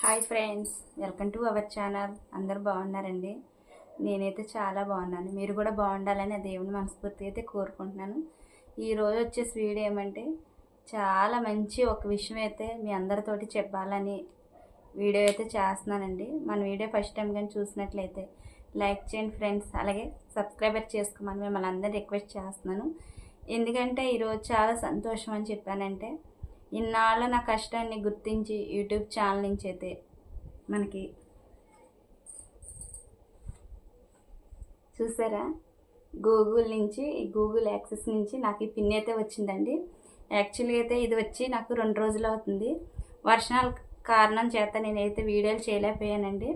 Hi friends welcome to our channel. అందరు బాగున్నారండి? నేనైతే చాలా బాగున్నాను. మీరు కూడా బాగుండాలని ఆ దేవుని మనస్ఫూర్తి అయితే కోరుకుంటున్నాను. ఈరోజు వచ్చేసి వీడియో ఏమంటే చాలా మంచి ఒక విషయం అయితే మీ అందరితోటి చెప్పాలని వీడియో అయితే చేస్తున్నానండి. మన వీడియో ఫస్ట్ టైం కానీ చూసినట్లయితే లైక్ చేయండి ఫ్రెండ్స్. అలాగే సబ్స్క్రైబర్ చేసుకోమని మిమ్మల్ని అందరూ రిక్వెస్ట్ చేస్తున్నాను. ఎందుకంటే ఈరోజు చాలా సంతోషం అని చెప్పానంటే ఇన్నాళ్ళు నా కష్టాన్ని గుర్తించి యూట్యూబ్ ఛానల్ నుంచి అయితే మనకి చూసారా? గూగుల్ నుంచి గూగుల్ యాక్సెస్ నుంచి నాకు ఈ పిన్ అయితే వచ్చిందండి. యాక్చువల్గా అయితే ఇది వచ్చి నాకు రెండు రోజులు అవుతుంది. వర్షాల కారణం చేత నేనైతే వీడియోలు చేయలేకపోయానండి.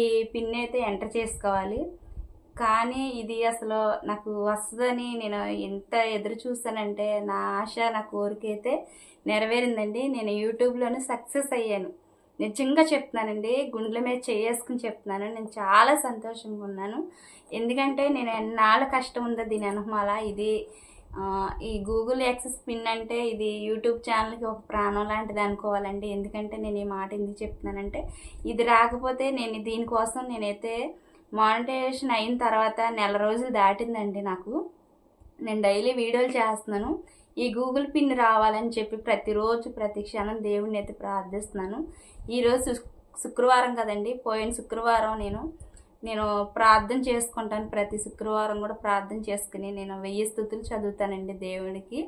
ఈ పిన్ అయితే ఎంటర్ చేసుకోవాలి. కానీ ఇది అసలు నాకు వస్తుందని నేను ఎంత ఎదురు చూసానంటే నా ఆశ నా కోరిక అయితే నెరవేరిందండి. నేను యూట్యూబ్లోనే సక్సెస్ అయ్యాను. నిజంగా చెప్తున్నానండి గుండెల మీద చేసుకుని చెప్తున్నాను. నేను చాలా సంతోషంగా ఉన్నాను. ఎందుకంటే నేను ఎన్నాళ్ళ కష్టం ఉందో దీని అనుమాల ఇది ఈ గూగుల్ యాక్సెస్ పిన్ అంటే ఇది యూట్యూబ్ ఛానల్కి ఒక ప్రాణం లాంటిది అనుకోవాలండి. ఎందుకంటే నేను ఈ మాట ఎందుకు చెప్తున్నానంటే ఇది రాకపోతే నేను దీనికోసం నేనైతే మానిటైజేషన్ అయిన తర్వాత నెల రోజులు దాటిందండి నాకు. నేను డైలీ వీడియోలు చేస్తున్నాను. ఈ గూగుల్ పిన్ రావాలని చెప్పి ప్రతిరోజు ప్రతి క్షణం దేవుడిని అయితే ప్రార్థిస్తున్నాను. ఈరోజు శుక్రవారం కదండి. పోయిన శుక్రవారం నేను నేను ప్రార్థన చేసుకుంటాను. ప్రతి శుక్రవారం కూడా ప్రార్థన చేసుకుని నేను వెయ్యి స్థుతులు చదువుతానండి దేవుడికి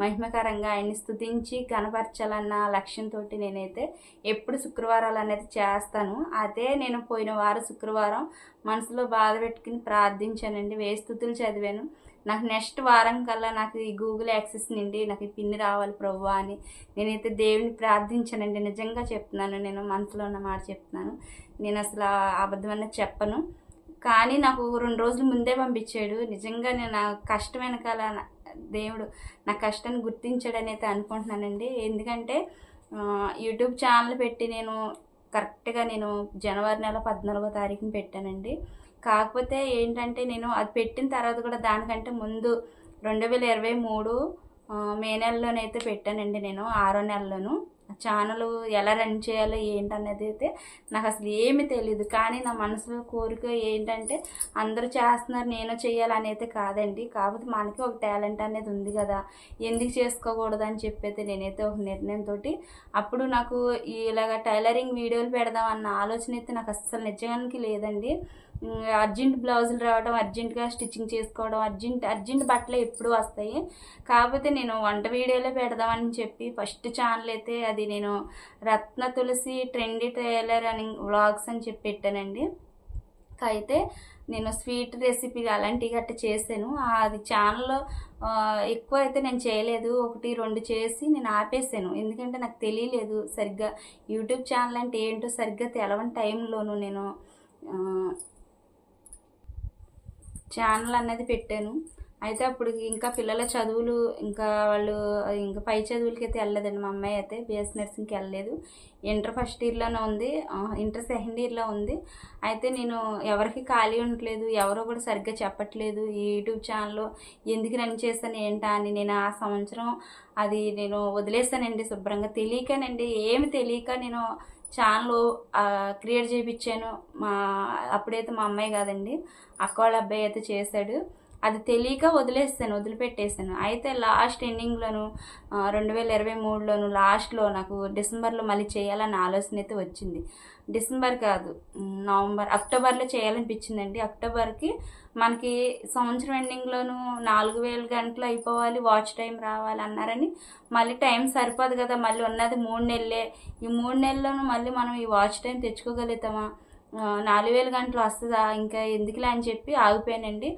మహిమకరంగా ఆయన్ని స్థుతించి కనపరచాలన్న లక్ష్యంతో నేనైతే ఎప్పుడు శుక్రవారాలు అనేది చేస్తాను. అదే నేను పోయిన వారం శుక్రవారం మనసులో బాధ పెట్టుకుని ప్రార్థించానండి. వే స్థుతులు చదివాను. నాకు నెక్స్ట్ వారం కల్లా నాకు ఈ గూగుల్ యాక్సెస్ నుండి నాకు ఈ పిన్ రావాలి ప్రభు అని నేనైతే దేవుని ప్రార్థించానండి. నిజంగా చెప్తున్నాను. నేను మనసులో ఉన్న మాట చెప్తున్నాను. నేను అసలు ఆ అబద్ధం చెప్పను. కానీ నాకు రెండు రోజుల ముందే పంపించాడు. నిజంగా నేను నా కష్టం వెనకాల దేవుడు నా కష్టాన్ని గుర్తించాడని అయితే అనుకుంటున్నానండి. ఎందుకంటే యూట్యూబ్ ఛానల్ పెట్టి నేను కరెక్ట్గా నేను జనవరి నెల పద్నాలుగో తారీఖున పెట్టానండి. కాకపోతే ఏంటంటే నేను అది పెట్టిన తర్వాత కూడా దానికంటే ముందు రెండు వేల ఇరవై మూడు మే నెలలోనైతే పెట్టానండి నేను ఆరో నెలలోను. ఛానల్ ఎలా రన్ చేయాలో ఏంటనేది అయితే నాకు అసలు ఏమీ తెలియదు కానీ నా మనసులో కోరిక ఏంటంటే అందరూ చేస్తున్నారు నేను చేయాలని అయితే కాదండి. కాకపోతే మనకి ఒక టాలెంట్ అనేది ఉంది కదా. ఎందుకు చేసుకోకూడదు అని చెప్పైతే నేనైతే ఒక నిర్ణయంతో అప్పుడు నాకు ఇలాగ టైలరింగ్ వీడియోలు పెడదాం అన్న ఆలోచన అయితే నాకు అస్సలు నిజానికి లేదండి. అర్జెంట్ బ్లౌజులు రావడం అర్జెంటుగా స్టిచ్చింగ్ చేసుకోవడం అర్జెంట్ అర్జెంట్ బట్టలు ఎప్పుడు వస్తాయి. కాకపోతే నేను వంట వీడియోలే పెడదామని చెప్పి ఫస్ట్ ఛానల్ అయితే అది నేను రత్న తులసి ట్రెండీ టైలర్ అని వ్లాగ్స్ అని చెప్పి పెట్టానండి. అయితే నేను స్వీట్ రెసిపీ అలాంటివి గట్ట చేశాను. అది ఛానల్లో ఎక్కువ అయితే నేను చేయలేదు. ఒకటి రెండు చేసి నేను ఆపేసాను ఎందుకంటే నాకు తెలియలేదు సరిగ్గా. యూట్యూబ్ ఛానల్ అంటే ఏంటో సరిగ్గా తెలవని టైంలోను నేను ఛానల్ అనేది పెట్టాను. అయితే అప్పుడు ఇంకా పిల్లల చదువులు ఇంకా వాళ్ళు ఇంకా పై చదువులకి అయితే వెళ్ళలేదండి మా అమ్మాయి అయితే బిఎస్ నర్సింగ్కి వెళ్ళలేదు. ఇంటర్ ఫస్ట్ ఇయర్లోనే ఉంది ఇంటర్ సెకండ్ ఇయర్లో ఉంది. అయితే నేను ఎవరికి ఖాళీ ఉండట్లేదు ఎవరో కూడా సరిగ్గా చెప్పట్లేదు ఈ యూట్యూబ్ ఛానల్లో ఎందుకు రన్ చేశాను ఏంటా అని నేను ఆ సంవత్సరం అది నేను వదిలేస్తానండి శుభ్రంగా తెలియకనండి ఏమి తెలియక నేను ఛానల్ క్రియేట్ చేయించాను మా అప్పుడైతే మా అమ్మాయి కాదండి. అక్క వాళ్ళ అబ్బాయి అయితే చేశాడు. అది తెలియక వదిలేస్తాను వదిలిపెట్టేసాను అయితే లాస్ట్ ఎండింగ్లోను రెండు వేల ఇరవై మూడులోను లాస్ట్లో నాకు డిసెంబర్లో మళ్ళీ చేయాలన్న ఆలోచన అయితే వచ్చింది. డిసెంబర్ కాదు నవంబర్ అక్టోబర్లో చేయాలనిపించిందండి. అక్టోబర్కి మనకి సంవత్సరం ఎండింగ్లోను నాలుగు వేల గంటలు అయిపోవాలి వాచ్ టైం రావాలి అన్నారని మళ్ళీ టైం సరిపోదు కదా మళ్ళీ ఉన్నది మూడు నెలలే. ఈ మూడు నెలల్లోనూ మళ్ళీ మనం ఈ వాచ్ టైం తెచ్చుకోగలుగుతామా? నాలుగు వేల గంటలు వస్తుందా? ఇంకా ఎందుకులే అని చెప్పి ఆగిపోయానండి.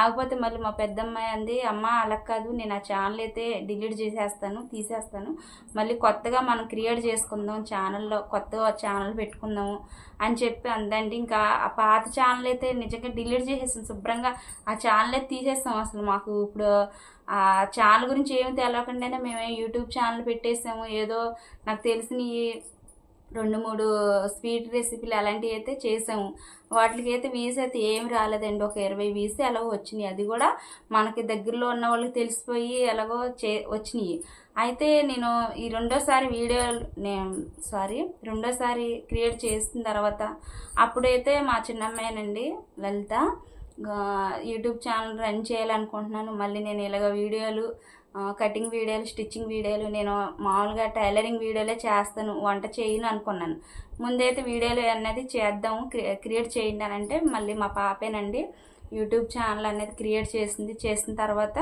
ఆగిపోతే మళ్ళీ మా పెద్దమ్మాయి అంది అమ్మ అలా కాదు నేను ఆ ఛానల్ అయితే డిలీట్ చేసేస్తాను తీసేస్తాను. మళ్ళీ కొత్తగా మనం క్రియేట్ చేసుకుందాం ఛానల్లో కొత్తగా ఛానల్ పెట్టుకుందాము అని చెప్పి అందండి. ఇంకా ఆ పాత ఛానల్ అయితే నిజంగా డిలీట్ చేసేస్తాం శుభ్రంగా ఆ ఛానల్ అయితే తీసేస్తాం అసలు మాకు. ఇప్పుడు ఆ ఛానల్ గురించి ఏమి తెలవకుండానే మేము యూట్యూబ్ ఛానల్ పెట్టేసాము. ఏదో నాకు తెలిసిన రెండు మూడు స్వీట్ రెసిపీలు అలాంటివి అయితే చేసాము. వాటికి అయితే వీస్ అయితే ఏమి రాలేదండి. ఒక ఇరవై వీస్ ఎలాగో వచ్చినాయి. అది కూడా మనకి దగ్గరలో ఉన్న వాళ్ళకి తెలిసిపోయి ఎలాగో చే వచ్చినాయి. అయితే నేను ఈ రెండోసారి వీడియో నేను సారీ రెండోసారి క్రియేట్ చేసిన తర్వాత అప్పుడైతే మా చిన్నమ్మాయినండి లలిత యూట్యూబ్ ఛానల్ రన్ చేయాలనుకుంటున్నాను. మళ్ళీ నేను ఇలాగ వీడియోలు కటింగ్ వీడియోలు స్టిచ్చింగ్ వీడియోలు నేను మామూలుగా టైలరింగ్ వీడియోలే చేస్తాను వంట చేయను అనుకున్నాను. ముందైతే వీడియోలు అనేది చేద్దాము క్రియేట్ చేయండి అని అంటే మళ్ళీ మా పాపేనండి యూట్యూబ్ ఛానల్ అనేది క్రియేట్ చేసింది చేసిన తర్వాత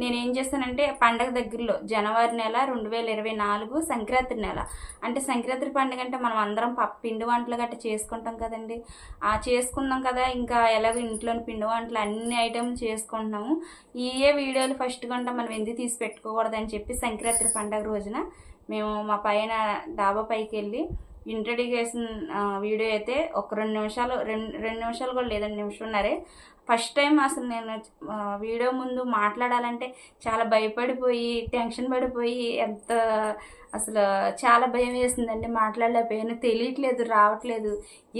నేను ఏం చేస్తానంటే పండగ దగ్గరలో జనవరి నెల రెండు వేల ఇరవై నాలుగు సంక్రాంతి నెల. అంటే సంక్రాంతి పండుగ అంటే మనం అందరం పిండి వంటలు గట్రా చేసుకుంటాం కదండి. ఆ చేసుకుందాం కదా ఇంకా ఎలాగో ఇంట్లోని పిండి వంటలు అన్ని ఐటెంలు చేసుకుంటున్నాము. ఏ వీడియోలు ఫస్ట్ గంట మనం ఎందుకు తీసి పెట్టుకోకూడదని చెప్పి సంక్రాంతి పండగ రోజున మేము మా పైన డాబా పైకి వెళ్ళి ఇంట్రడ్యూకేషన్ వీడియో అయితే ఒక రెండు నిమిషాలు రెండు రెండు నిమిషాలు కూడా లేదండి నిమిషంన్నరే ఫస్ట్ టైం అసలు నేను వీడియో ముందు మాట్లాడాలంటే చాలా భయపడిపోయి టెన్షన్ పడిపోయి ఎంత అసలు చాలా భయం వేసిందండి మాట్లాడలేకపోయాను. తెలియట్లేదు రావట్లేదు.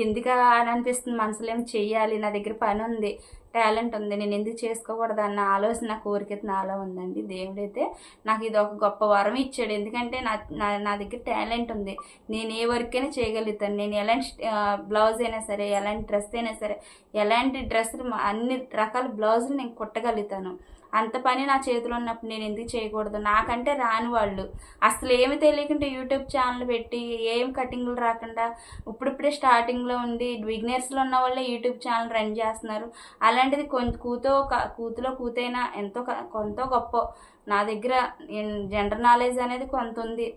ఎందుకు అని అనిపిస్తుంది మనసులో ఏం చెయ్యాలి? నా దగ్గర పని ఉంది టాలెంట్ ఉంది నేను ఎందుకు చేసుకోకూడదు అన్న ఆలోచన కోరిక అయితే నాలో ఉందండి. దేవుడైతే నాకు ఇది ఒక గొప్ప వరం ఇచ్చాడు. ఎందుకంటే నా నా నా దగ్గర టాలెంట్ ఉంది. నేను ఏ వర్క్ అయినా చేయగలుగుతాను. నేను ఎలాంటి బ్లౌజ్ అయినా సరే ఎలాంటి డ్రెస్ అయినా సరే ఎలాంటి డ్రెస్సులు అన్ని రకాల బ్లౌజులు నేను కుట్టగలుగుతాను. అంత పని నా చేతిలో ఉన్నప్పుడు నేను ఎందుకు చేయకూడదు? నాకంటే రాని వాళ్ళు. అసలు ఏమి తెలియకుండా యూట్యూబ్ ఛానల్ పెట్టి ఏం కటింగ్లు రాకుండా ఇప్పుడిప్పుడే స్టార్టింగ్లో ఉండి బిగినర్స్లో ఉన్న వాళ్ళే యూట్యూబ్ ఛానల్ రన్ చేస్తున్నారు. అలాంటిది కొంత కూతో కూతులో కూతైనా ఎంతో కొంత గొప్ప. నా దగ్గర జనరల్ నాలెడ్జ్ అనేది కొంత ఉంది.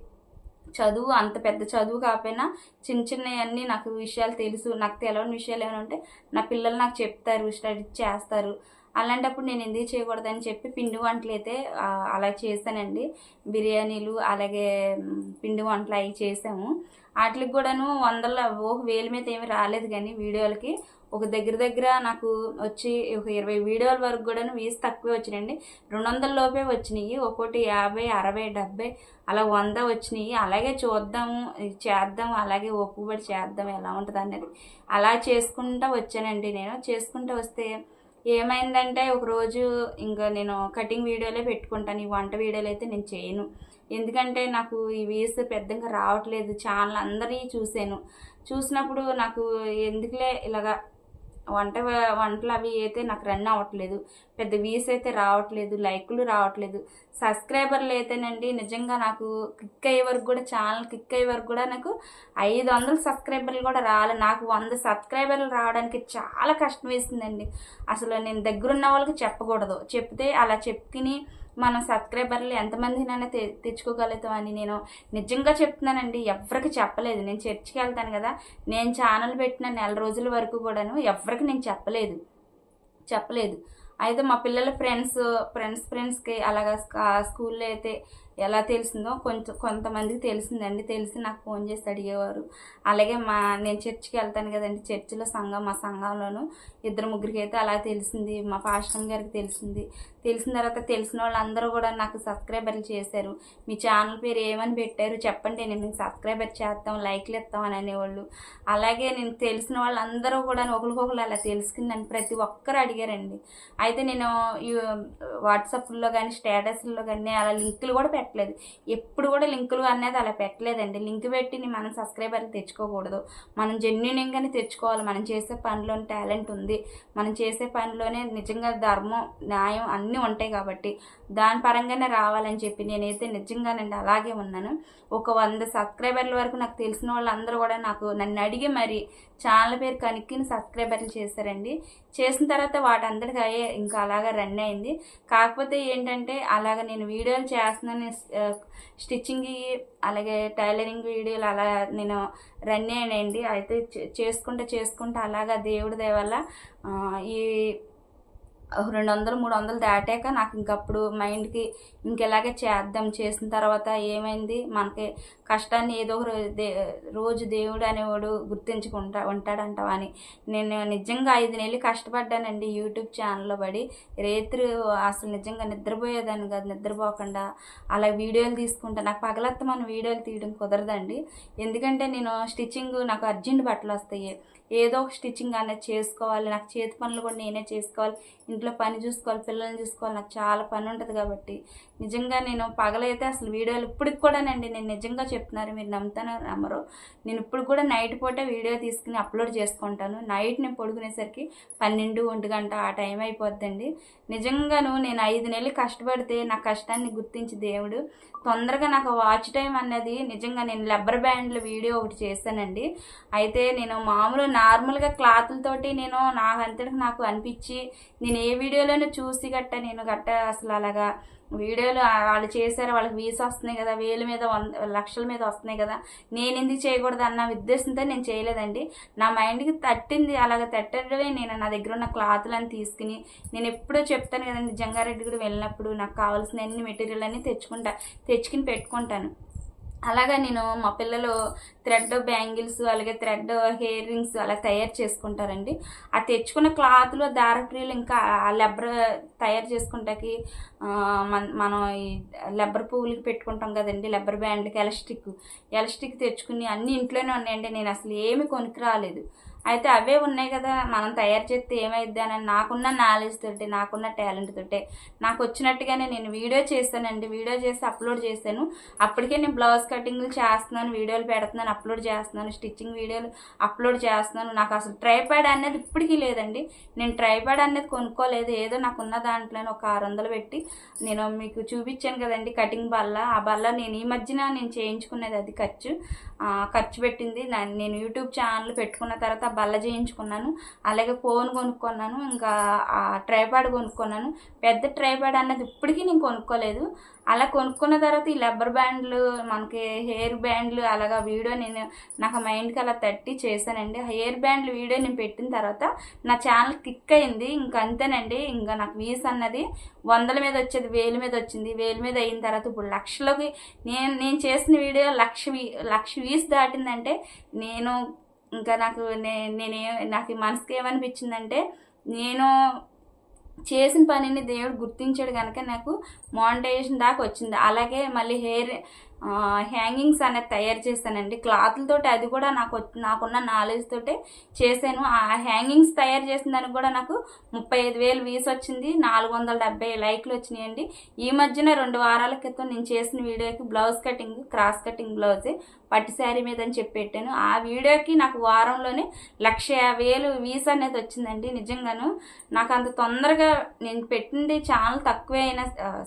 చదువు అంత పెద్ద చదువు కాకపోయినా చిన్న చిన్నవన్నీ నాకు విషయాలు తెలుసు. నాకు తెలియని విషయాలు ఏమైనా ఉంటే నా పిల్లలు నాకు చెప్తారు స్టడీ చేస్తారు. అలాంటప్పుడు నేను ఎందుకు చేయకూడదని చెప్పి పిండి వంటలు అయితే అలా చేశానండి బిర్యానీలు అలాగే పిండి వంటలు అవి చేసాము. వాటికి కూడాను వందల ఓ వేల మీద ఏమి రాలేదు కానీ వీడియోలకి. ఒక దగ్గర దగ్గర నాకు వచ్చి ఒక ఇరవై వీడియోల వరకు కూడాను వీస్ తక్కువే వచ్చినాయండి. రెండు వందల లోపే వచ్చినాయి. ఒక్కోటి యాభై అరవై డెబ్బై అలా వంద వచ్చినాయి. అలాగే చూద్దాము చేద్దాం అలాగే ఒప్పుబడి చేద్దాం ఎలా ఉంటుంది అనేది అలా చేసుకుంటూ వచ్చానండి నేను. చేసుకుంటూ వస్తే ఏమైందంటే ఒకరోజు ఇంకా నేను కటింగ్ వీడియోలే పెట్టుకుంటాను ఈ వంట వీడియోలు అయితే నేను చేయను. ఎందుకంటే నాకు ఈ వీస్ పెద్దగా రావట్లేదు ఛానల్ అందరినీ చూశాను. చూసినప్పుడు నాకు ఎందుకులే ఇలాగా వంట వంటలు అవి అయితే నాకు రన్ అవ్వట్లేదు. పెద్ద వ్యూస్ అయితే రావట్లేదు లైకులు రావట్లేదు. సబ్స్క్రైబర్లు అయితేనండి నిజంగా నాకు క్లిక్ అయ్యే వరకు కూడా ఛానల్ క్లిక్ అయ్యే వరకు కూడా నాకు ఐదు వందల సబ్స్క్రైబర్లు కూడా రాలే. నాకు వంద సబ్స్క్రైబర్లు రావడానికి చాలా కష్టం వేసిందండి. అసలు నేను దగ్గరున్న వాళ్ళకి చెప్పకూడదు. చెప్తే అలా చెప్పుకుని మనం సబ్స్క్రైబర్లు ఎంతమందినైనా తె తెచ్చుకోగలుగుతామని నేను నిజంగా చెప్తున్నానండి. ఎవరికి చెప్పలేదు. నేను చర్చికి వెళ్తాను కదా నేను ఛానల్ పెట్టిన నెల రోజుల వరకు కూడాను ఎవరికి నేను చెప్పలేదు. చెప్పలేదు. అయితే మా పిల్లల ఫ్రెండ్స్ ఫ్రెండ్స్ ఫ్రెండ్స్కి అలాగా స్కూల్లో అయితే ఎలా తెలిసిందో కొంచెం కొంతమందికి తెలిసిందండి. తెలిసి నాకు ఫోన్ చేసి అడిగేవారు. అలాగే మా నేను చర్చికి వెళ్తాను కదండి. చర్చిలో సంఘం మా సంఘంలోనూ ఇద్దరు ముగ్గురికి అయితే అలా తెలిసింది. మా పాస్టర్ గారికి తెలిసింది. తెలిసిన తర్వాత తెలిసిన వాళ్ళందరూ కూడా నాకు సబ్స్క్రైబర్లు చేశారు. మీ ఛానల్ పేరు ఏమని పెట్టారు చెప్పండి. నేను మీకు సబ్స్క్రైబర్ చేస్తాం లైక్లు ఇస్తాం అని అనేవాళ్ళు. అలాగే నేను తెలిసిన వాళ్ళందరూ కూడా ఒకరికొకరు అలా తెలుసుకుందని ప్రతి ఒక్కరు అడిగారండి. అయితే నేను ఈ వాట్సాప్లో కానీ స్టేటస్లో కానీ అలా లింకులు కూడా పెట్టలేదు. ఎప్పుడు కూడా లింకులు అనేది అలా పెట్టలేదండి. లింక్ పెట్టి మనం సబ్స్క్రైబర్లు తెచ్చుకోకూడదు. మనం జెన్యున్గానే తెచ్చుకోవాలి. మనం చేసే పనిలోని టాలెంట్ ఉంది. మనం చేసే పనిలోనే నిజంగా ధర్మం న్యాయం అన్నీ ఉంటాయి కాబట్టి దాని పరంగానే రావాలని చెప్పి నేనైతే నిజంగానండి అలాగే ఉన్నాను. ఒక వంద సబ్స్క్రైబర్ల వరకు నాకు తెలిసిన వాళ్ళందరూ కూడా నాకు నన్ను అడిగి మరి ఛానల్ పేరు కనుక్కిని సబ్స్క్రైబర్లు చేశారండి. చేసిన తర్వాత వాటందరికీ అయ్యే ఇంకా అలాగా రన్ అయింది. కాకపోతే ఏంటంటే అలాగ నేను వీడియోలు చేస్తున్నాను స్టిచ్చింగ్ అలాగే టైలరింగ్ వీడియోలు అలా నేను రన్ అయ్యానండి అయితే చేసుకుంటూ చేసుకుంటూ అలాగా దేవుడి దయ వల్ల ఈ రెండు వందలు మూడు వందలు దాటాక నాకు ఇంకప్పుడు మైండ్కి ఇంకెలాగే చేద్దాం చేసిన తర్వాత ఏమైంది? మనకి కష్టాన్ని ఏదో ఒక దే రోజు దేవుడు అనేవాడు గుర్తించుకుంటా ఉంటాడంటావా అని నేను నిజంగా ఐదు నెలలు కష్టపడ్డానండి యూట్యూబ్ ఛానల్లో పడి. రేత్రి అసలు నిజంగా నిద్రపోయేదాన్ని కాదు నిద్రపోకుండా అలా వీడియోలు తీసుకుంటా. నాకు పగలత్త మనం వీడియోలు తీయడం కుదరదండి. ఎందుకంటే నేను స్టిచ్చింగ్ నాకు అర్జెంట్ బట్టలు వస్తాయి. ఏదో ఒక స్టిచ్చింగ్ అనేది చేసుకోవాలి. నాకు చేతి పనులు కూడా నేనే చేసుకోవాలి. ఇంట్లో పని చూసుకోవాలి పిల్లల్ని చూసుకోవాలి నాకు చాలా పని ఉంటుంది కాబట్టి. నిజంగా నేను పగలైతే అసలు వీడియోలు ఇప్పటికి కూడానండి నేను నిజంగా చెప్తున్నారు మీరు నమ్ముతానో నమ్మరు. నేను ఇప్పుడు కూడా నైట్ పూట వీడియో తీసుకుని అప్లోడ్ చేసుకుంటాను. నైట్ నేను పడుకునేసరికి పన్నెండు ఒంటి గంట ఆ టైం అయిపోద్దండి. నిజంగాను నేను ఐదు నెలలు కష్టపడితే నా కష్టాన్ని గుర్తించి దేవుడు. తొందరగా నాకు వాచ్ టైం అన్నది నిజంగా నేను లబ్బర్ బ్యాండ్ల వీడియో ఒకటి చేశానండి. అయితే నేను మామూలు నార్మల్గా క్లాతులతోటి నేను నాకు అంతటికి నాకు అనిపించి నేను ఏ వీడియోలోనూ చూసి గట్ట నేను గట్ట అసలు అలాగా వీడియోలు వాళ్ళు చేశారు వాళ్ళకి వీసా వస్తున్నాయి కదా వేల మీద లక్షల మీద వస్తున్నాయి కదా నేను ఎందుకు చేయకూడదు అన్న ఉద్దేశంతో నేను చేయలేదండి. నా మైండ్కి తట్టింది అలాగ తట్టడమే నేను నా దగ్గర ఉన్న క్లాత్లను తీసుకుని నేను ఎప్పుడో చెప్తాను కదండి జంగారెడ్డి కూడా వెళ్ళినప్పుడు నాకు కావాల్సిన అన్ని మెటీరియల్ అన్నీ తెచ్చుకుంటా తెచ్చుకుని పెట్టుకుంటాను. అలాగా నేను మా పిల్లలు థ్రెడ్ బ్యాంగిల్స్ అలాగే థ్రెడ్ హెయిర్ రింగ్స్ అలా తయారు చేసుకుంటారండి. ఆ తెచ్చుకున్న క్లాత్లో దారట్రీలు ఇంకా ఆ లెబ్బర్ తయారు చేసుకుంటాకి మన- మనం ఈ లెబ్బర్ పువ్వులకి పెట్టుకుంటాం కదండి లెబ్బర్ బ్యాండ్లకి ఎలస్టిక్ ఎలస్టిక్ తెచ్చుకుని అన్ని ఇంట్లోనే ఉన్నాయండి. నేను అసలు ఏమి కొనుక్కు రాలేదు. అయితే అవే ఉన్నాయి కదా. మనం తయారు చేస్తే ఏమైద్ది అని నాకున్న నాలెడ్జ్ తోటి నాకున్న టాలెంట్ తోటే. నాకు వచ్చినట్టుగానే నేను వీడియో చేస్తానండి. వీడియో చేసి అప్లోడ్ చేశాను. అప్పటికే నేను బ్లౌజ్ కటింగ్లు చేస్తున్నాను వీడియోలు పెడుతున్నాను అప్లోడ్ చేస్తున్నాను స్టిచ్చింగ్ వీడియోలు అప్లోడ్ చేస్తున్నాను. నాకు అసలు ట్రైపాడ్ అనేది ఇప్పటికీ లేదండి. నేను ట్రైపాడ్ అనేది కొనుక్కోలేదు. ఏదో నాకున్న దాంట్లోనే ఒక ఆరు వందలు పెట్టి నేను మీకు చూపించాను కదండి కటింగ్ బల్ల. ఆ బల్ల నేను ఈ మధ్యన నేను చేయించుకునేది అది ఖర్చు. ఖర్చు పెట్టింది. నేను యూట్యూబ్ ఛానల్ పెట్టుకున్న తర్వాత బల్ల చేయించుకున్నాను. అలాగే ఫోన్ కొనుక్కున్నాను. ఇంకా ఆ ట్రైపాడ్ కొనుక్కున్నాను. పెద్ద ట్రైపాడ్ అన్నది ఇప్పటికీ నేను కొనుక్కోలేదు. అలా కొనుక్కున్న తర్వాత ఈ లబ్బర్ బ్యాండ్లు మనకి హెయిర్ బ్యాండ్లు అలాగా వీడియో నేను నాకు మైండ్కి అలా తట్టి చేశానండి. హెయిర్ బ్యాండ్లు వీడియో నేను పెట్టిన తర్వాత నా ఛానల్ కిక్ అయింది. ఇంకా అంతేనండి. ఇంకా నాకు వీస్ అన్నది వందల మీద వచ్చేది వేల మీద వచ్చింది. వేల మీద అయిన తర్వాత ఇప్పుడు లక్షలోకి నేను నేను చేసిన వీడియో లక్ష లక్ష వీస్ దాటిందంటే నేను ఇంకా నాకు నే నేనే నాకు మనసుకి ఏమనిపించిందంటే నేను చేసిన పనిని దేవుడు గుర్తించాడు కనుక నాకు మానిటైజేషన్ దాకా వచ్చింది. అలాగే మళ్ళీ హెయిర్ హ్యాంగింగ్స్ అనేది తయారు చేశానండి. క్లాత్లతోటి అది కూడా నాకు నాకున్న నాలెడ్జ్ తోటే చేశాను. ఆ హ్యాంగింగ్స్ తయారు చేసిన దానికి కూడా నాకు ముప్పై ఐదు వేలు వీస్ వచ్చింది నాలుగు వందల డెబ్బై లైక్లు వచ్చినాయండి. ఈ మధ్యన రెండు వారాల క్రితం నేను చేసిన వీడియోకి బ్లౌజ్ కటింగ్ క్రాస్ కటింగ్ బ్లౌజే పట్టు శారీ మీద అని చెప్పి పెట్టాను. ఆ వీడియోకి నాకు వారంలోనే లక్ష యాభై వేలు వీస్ అనేది వచ్చిందండి నిజంగాను. నాకు అంత తొందరగా నేను పెట్టింది ఛానల్ తక్కువే అయినా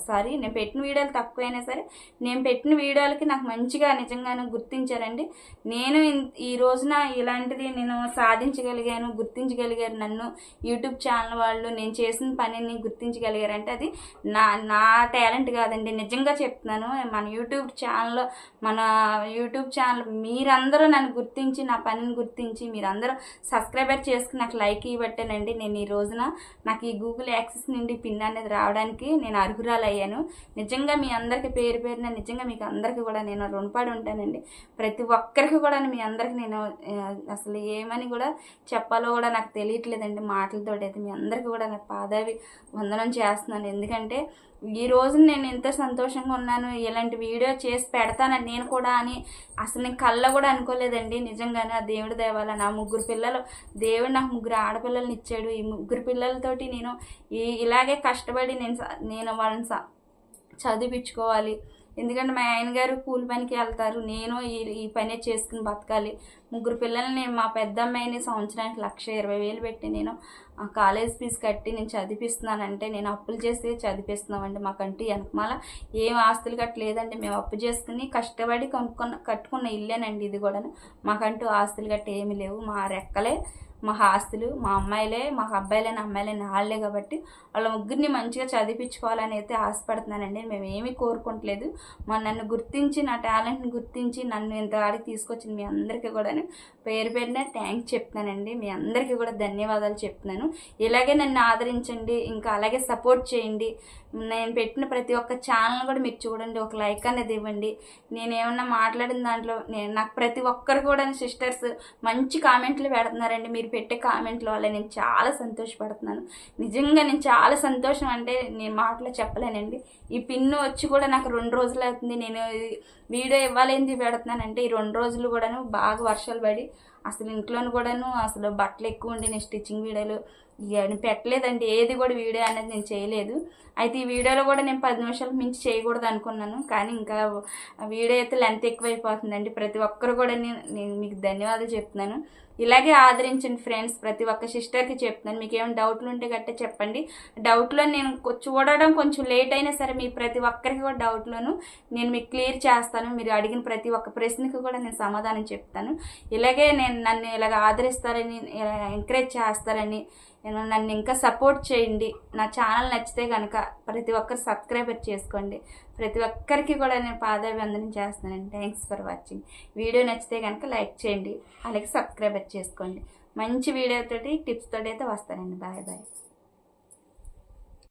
సారీ నేను పెట్టిన వీడియోలు తక్కువ అయినా సరే నేను పెట్టిన వీడియో వీడియోలకి నాకు మంచిగా నిజంగాను గుర్తించారండి. నేను ఈ రోజున ఇలాంటిది నేను సాధించగలిగాను గుర్తించగలిగారు నన్ను. యూట్యూబ్ ఛానల్ వాళ్ళు నేను చేసిన పనిని గుర్తించగలిగారంటే అది నా నా టాలెంట్ కాదండి. నిజంగా చెప్తున్నాను మన యూట్యూబ్ ఛానల్లో మన యూట్యూబ్ ఛానల్ మీరందరూ నన్ను గుర్తించి నా పనిని గుర్తించి మీరందరూ సబ్స్క్రైబర్ చేసుకుని నాకు లైక్ ఇవ్వట్టేనండి. నేను ఈ రోజున నాకు ఈ గూగుల్ యాక్సెస్ నుండి పిన్ అనేది రావడానికి నేను అర్హురాలు అయ్యాను నిజంగా మీ అందరికీ పేరు పేరున నిజంగా మీకు అందరికీ కూడా నేను రుణపడి ఉంటానండి. ప్రతి ఒక్కరికి కూడా మీ అందరికి నేను అసలు ఏమని కూడా చెప్పాలో కూడా నాకు తెలియట్లేదండి మాటలతో అయితే. మీ అందరికీ కూడా నాకు పాదావి వందనం చేస్తున్నాను. ఎందుకంటే ఈ రోజు నేను ఎంత సంతోషంగా ఉన్నాను ఇలాంటి వీడియో చేసి పెడతానని నేను కూడా అని అసలు నేను కళ్ళ కూడా అనుకోలేదండి. నిజంగానే ఆ దేవుడు దేవాల నా ముగ్గురు పిల్లలు దేవుడు నాకు ముగ్గురు ఆడపిల్లల్ని ఇచ్చాడు. ఈ ముగ్గురు పిల్లలతోటి నేను ఇలాగే కష్టపడి నేను నేను వాళ్ళని స- చదివించుకోవాలి. ఎందుకంటే మా ఆయన గారు కూలి పనికి వెళ్తారు. నేను ఈ ఈ పనే చేసుకుని బతకాలి. ముగ్గురు పిల్లల్ని మా పెద్ద అమ్మాయిని సంవత్సరానికి లక్ష ఇరవై వేలు పెట్టి నేను ఆ కాలేజ్ ఫీజు కట్టి నేను చదివిస్తున్నానంటే నేను అప్పులు చేసి చదివిస్తున్నామండి మాకంటూ వెనకమాల ఏం ఆస్తులు కట్టలేదండి. మేము అప్పు చేసుకుని కష్టపడి కొనుక్కున్న కట్టుకున్న ఇల్లేనండి ఇది కూడా మాకంటూ ఆస్తులు గట్ట ఏమీ లేవు. మా రెక్కలే మా ఆస్తులు మా అమ్మాయిలే మా అబ్బాయిలే నా అమ్మాయిలే కాబట్టి వాళ్ళ ముగ్గురిని మంచిగా చదివించుకోవాలని అయితే ఆశపడుతున్నానండి. మేము ఏమీ కోరుకోవట్లేదు మా నన్ను గుర్తించి నా టాలెంట్ని గుర్తించి నన్ను ఇంత ఆడికి తీసుకొచ్చింది మీ అందరికీ కూడా పేరు పేరున థ్యాంక్స్ చెప్తున్నానండి. మీ అందరికీ కూడా ధన్యవాదాలు చెప్తున్నాను. ఇలాగే నన్ను ఆదరించండి ఇంకా అలాగే సపోర్ట్ చేయండి. నేను పెట్టిన ప్రతి ఒక్క ఛానల్ కూడా మీరు చూడండి ఒక లైక్ అనేది ఇవ్వండి. నేను ఏమన్నా మాట్లాడిన దాంట్లో నేను నాకు ప్రతి ఒక్కరు కూడా సిస్టర్స్ మంచి కామెంట్లు పెడుతున్నారండి. మీరు పెట్టే కామెంట్ల వల్ల నేను చాలా సంతోషపడుతున్నాను. నిజంగా నేను చాలా సంతోషం అంటే నేను మాటలో చెప్పలేనండి. ఈ పిన్ను వచ్చి కూడా నాకు రెండు రోజులు అవుతుంది. నేను వీడియో ఇవ్వాలేంది పెడుతున్నానంటే ఈ రెండు రోజులు కూడాను బాగా వర్షాలు పడి అసలు ఇంట్లోనూ కూడాను అసలు బట్టలు ఎక్కువ ఉండి నేను స్టిచ్చింగ్ వీడియోలు ఇక నేను పెట్టలేదండి. ఏది కూడా వీడియో అనేది నేను చేయలేదు. అయితే ఈ వీడియోలో కూడా నేను పది నిమిషాలకు మించి చేయకూడదు అనుకున్నాను. కానీ ఇంకా వీడియో అయితే లెంత్ ఎక్కువైపోతుందండి. ప్రతి ఒక్కరు కూడా నేను మీకు ధన్యవాదాలు చెప్తున్నాను. ఇలాగే ఆదరించండి ఫ్రెండ్స్. ప్రతి ఒక్క సిస్టర్కి చెప్తున్నాను. మీకు ఏమైనా డౌట్లు ఉంటే గట్టే చెప్పండి. డౌట్లో నేను చూడడం కొంచెం లేట్ అయినా సరే మీ ప్రతి ఒక్కరికి కూడా డౌట్లను నేను మీకు క్లియర్ చేస్తాను. మీరు అడిగిన ప్రతి ఒక్క ప్రశ్నకి కూడా నేను సమాధానం చెప్తాను. ఇలాగే నేను నన్ను ఇలాగ ఆదరిస్తారని ఎంకరేజ్ చేస్తారని నన్ను ఇంకా సపోర్ట్ చేయండి. నా ఛానల్ నచ్చితే కనుక ప్రతి ఒక్కరు సబ్స్క్రైబర్ చేసుకోండి. ప్రతి ఒక్కరికి కూడా నేను పాదాభివందనం చేస్తున్నానండి. థ్యాంక్స్ ఫర్ వాచింగ్ వీడియో నచ్చితే కనుక లైక్ చేయండి. అలాగే సబ్స్క్రైబర్ చేసుకోండి. మంచి వీడియోతోటి టిప్స్ తోటి అయితే వస్తానండి. Bye bye